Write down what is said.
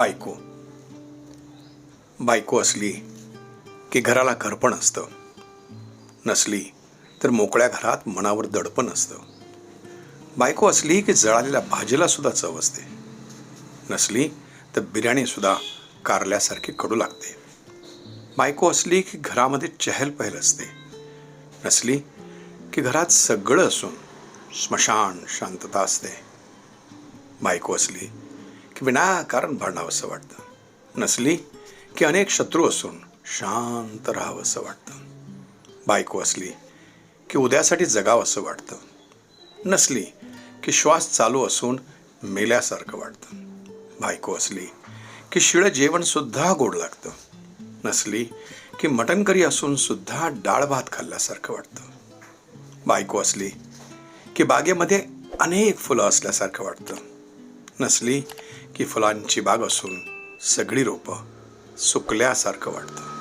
बायको. बायको असली की घराला घरपण असतं. नसली तर मोकळ्या घरात मनावर दडपण असतं. बायको असली की जळालेल्या भाजीला सुद्धा चव असते. नसली तर बिर्याणी सुद्धा कारल्यासारखी कडू लागते. बायको असली की घरामध्ये चहल पहल असते. नसली की घरात सगळं असून स्मशान शांतता असते. बायको असली की विनाकारण भांडावंसं वाटतं. नसली की अनेक शत्रू असून शांत राहावंसं वाटतं. बायको असली की उद्यासाठी जगावंसं वाटतं. नसली की श्वास चालू असून मेल्यासारखं वाटतं. बायको असली की शिळं जेवणसुद्धा गोड लागतं. नसली की मटण करी असून सुद्धा डाळ भात खाल्ल्यासारखं वाटतं. बायको असली की बागेमध्ये अनेक फुलं असल्यासारखं वाटतं. नसली की फुलांची बाग असून सगळी रोपं सुकल्यासारखं वाटतं.